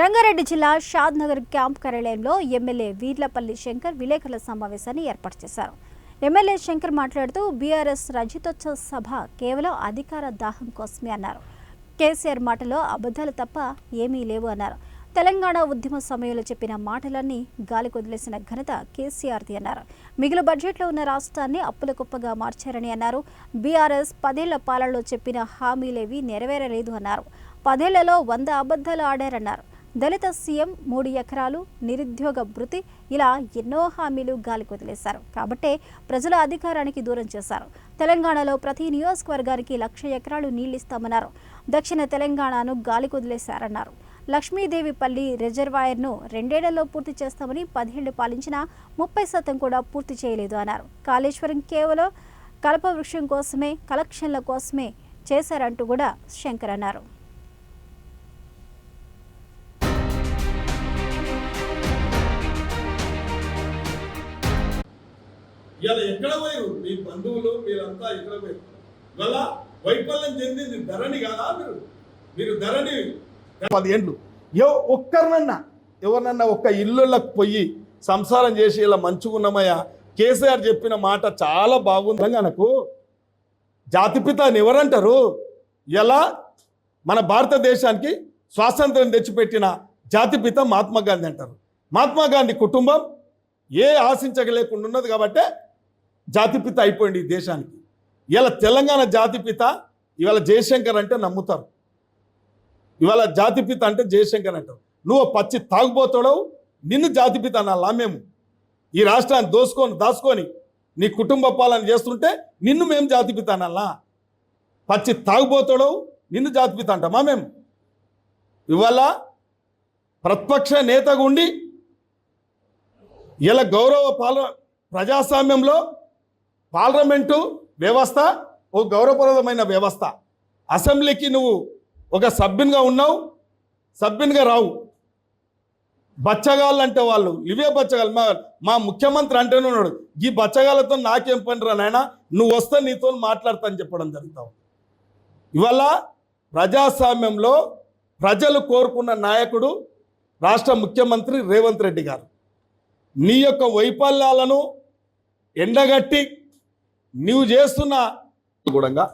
రంగారెడ్డి జిల్లా Shadnagar camp కార్యాలయంలో MLA Veerlapalli Shankar విలేకరుల సమావేశాన్ని ఏర్పాటు చేశారు. ఎమ్మెల్యే శంకర్ మాట్లాడుతూ బీఆర్ఎస్ రజితోత్సవ సభ కేవలం అధికార దాహం కోసమే అన్నారు. కేసీఆర్ మాటలో అబద్ధాలు తప్ప ఏమీ లేవు అన్నారు. తెలంగాణ ఉద్యమ సమయంలో చెప్పిన మాటలన్నీ గాలి కొదిలేసిన ఘనత కేసీఆర్ది అన్నారు. మిగిలిన బడ్జెట్లో ఉన్న రాష్ట్రాన్ని అప్పుల కుప్పగా మార్చారని అన్నారు. బీఆర్ఎస్ పదేళ్ళ పాలనలో చెప్పిన హామీలేవి నెరవేరలేదు అన్నారు. పదేళ్ళలో వంద అబద్ధాలు ఆడారన్నారు. దళిత సీఎం మూడు ఎకరాలు నిరుద్యోగ భృతి ఇలా ఎన్నో హామీలు గాలికి వదిలేశారు. కాబట్టే ప్రజల అధికారానికి దూరం చేశారు. తెలంగాణలో ప్రతి నియోజకవర్గానికి లక్ష ఎకరాలు నీళ్ళిస్తామన్నారు దక్షిణ తెలంగాణను గాలికి వదిలేశారన్నారు. లక్ష్మీదేవిపల్లి రిజర్వాయర్ను రెండేళ్ళలో పూర్తి చేస్తామని పదిహేళ్ళు పాలించిన ముప్పై శాతం కూడా పూర్తి చేయలేదు అన్నారు. కాళేశ్వరం కేవలం కల్పవృక్షం కోసమే కలెక్షన్ల కోసమే చేశారంటూ కూడా శంకర్ అన్నారు. ఇవాళ ఎక్కడ పోయారు మీ బంధువులు మీరంతా ఎక్కడ పోయారు ఇవాళ వైఫల్యం చెందింది ధరణి కాదా మీరు? మీరు ధరణి. పదిహేండ్లు ఏ ఒక్కరినన్నా ఎవరినన్నా ఒక్క ఇల్లులకు పోయి సంసారం చేసి ఇలా మంచుకున్నామయ్యా. కేసీఆర్ చెప్పిన మాట చాలా బాగుంది. తెలంగాణకు జాతిపిత అని ఎవరంటారు? ఎలా? మన భారతదేశానికి స్వాతంత్రం తెచ్చిపెట్టిన జాతిపిత మహాత్మా గాంధీ అంటారు. మహాత్మా గాంధీ కుటుంబం ఏ ఆశించగలేకుండా ఉన్నది కాబట్టే జాతిపిత అయిపోయింది ఈ దేశానికి. ఇవాళ తెలంగాణ జాతిపిత ఇవాళ జయశంకర్ అంటే నమ్ముతారు. ఇవాళ జాతిపిత అంటే జయశంకర్ అంటారు. నువ్వు పచ్చి తాగుబోతాడవు నిన్ను జాతిపిత అనాలా మేము. ఈ రాష్ట్రాన్ని దోసుకొని దాచుకొని నీ కుటుంబ పాలన చేస్తుంటే నిన్ను మేము జాతిపిత అనాలా. పచ్చి తాగుబోతాడవు నిన్ను జాతిపిత అంటామా మేము. ఇవాళ ప్రతిపక్ష నేతగా ఉండి ఇలా గౌరవ పాల ప్రజాస్వామ్యంలో పార్లమెంటు వ్యవస్థ ఓ గౌరవప్రదమైన వ్యవస్థ. అసెంబ్లీకి నువ్వు ఒక సభ్యునిగా ఉన్నావు సభ్యునిగా రావు. బచ్చగాళ్ళు అంటే వాళ్ళు ఇవే బచ్చగాళ్ళు మా మా ముఖ్యమంత్రి అంటేనే ఉన్నాడు. ఈ బచ్చగాళ్ళతో నాకేం పనిరా నాయన? నువ్వు వస్తే నీతో మాట్లాడతా అని చెప్పడం జరుగుతావు ఇవాళ ప్రజాస్వామ్యంలో ప్రజలు కోరుకున్న నాయకుడు రాష్ట్ర ముఖ్యమంత్రి రేవంత్ రెడ్డి గారు. నీ యొక్క వైఫల్యాలను ఎండగట్టి నీవు చేస్తున్న కూడా